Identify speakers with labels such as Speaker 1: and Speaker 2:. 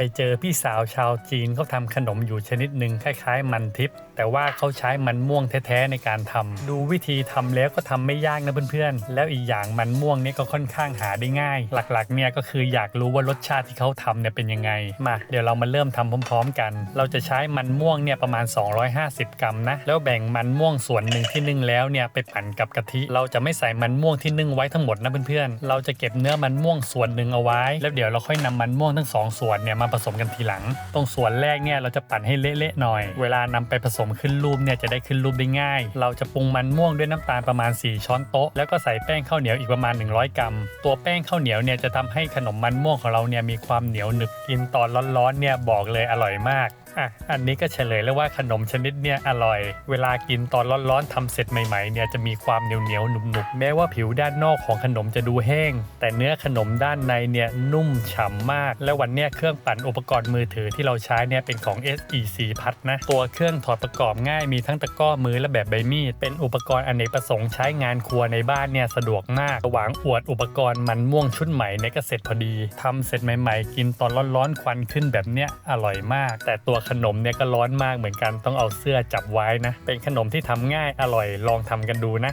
Speaker 1: ไปเจอพี่สาวชาวจีนเขาทำขนมอยู่ชนิดหนึ่งคล้ายๆ มันทิพย์แต่ว่าเขาใช้มันม่วงแท้ๆในการทำดูวิธีทำแล้วก็ทำไม่ยากนะเพื่อนๆ แล้วอีกอย่างมันม่วงเนี่ยก็ค่อนข้างหาได้ง่าย หลักๆเนี่ยก็คืออยากรู้ว่ารสชาติที่เขาทำเนี่ยเป็นยังไงมาเดี๋ยวเรามาเริ่มทำพร้อม ๆ กัน เราจะใช้มันม่วงเนี่ยประมาณ 250 กรัมนะแล้วแบ่งมันม่วงส่วนหนึ่งที่นึ่งแล้วเนี่ยไปปั่นกับกะทิ เราจะไม่ใส่มันม่วงที่นึ่งไว้ทั้งหมดนะเพื่อนๆเราจะเก็บเนื้อมันม่วงส่วนหนึ่งเอาไว้ แล้วเดี๋ยวเราค่อยนำมันม่วงทั้งสองส่วนเนี่ยมาผสมกันทีหลัง ตรงส่วนแรกเนี่ยเราจะปั่นให้เละๆหน่อย เวลานำไปผสมขึ้นรูปเนี่ยจะได้ขึ้นรูปได้ง่าย เราจะปรุงมันม่วงด้วยน้ำตาลประมาณ 4 ช้อนโต๊ะ แล้วก็ใส่แป้งข้าวเหนียวอีกประมาณ 100 กรัม ตัวแป้งข้าวเหนียวเนี่ยจะทำให้ขนมมันม่วงของเราเนี่ยมีความเหนียวหนึบกินตอนร้อนๆเนี่ยบอกเลยอร่อยมาก อะอันนี้ก็เฉลยแล้วว่าขนมชนิดเนี่ยอร่อย เวลากินตอนร้อนๆทำเสร็จใหม่ๆเนี่ยจะมีความเหนียวๆหนุบๆแม้ว่าผิวด้านนอกของขนมจะดูแห้ง แต่เนื้อขนมด้านในเนี่ยนุ่มฉ่ำมาก และวันเนี้ยเครื่องปั่นอุปกรณ์มือถือที่เราใช้เนี่ยเป็นของ SEC พัดนะตัวเครื่องถอดประกอบง่ายมีทั้งตะกร้อมือและแบบใบมีดเป็นอุปกรณ์อเนกประสงค์ใช้งานครัวในบ้านเนี่ยสะดวกมากระหว่างอวดอุปกรณ์มันม่วงชุดใหม่เนี่ยก็เสร็จพอดีทำเสร็จใหม่ ๆ กินตอนร้อนๆควันขึ้นแบบเนี้ยอร่อยมาก แต่ตัวขนมเนี่ยก็ร้อนมากเหมือนกันต้องเอาเสื้อจับไว้นะ เป็นขนมที่ทำง่ายอร่อยลองทำกันดูนะ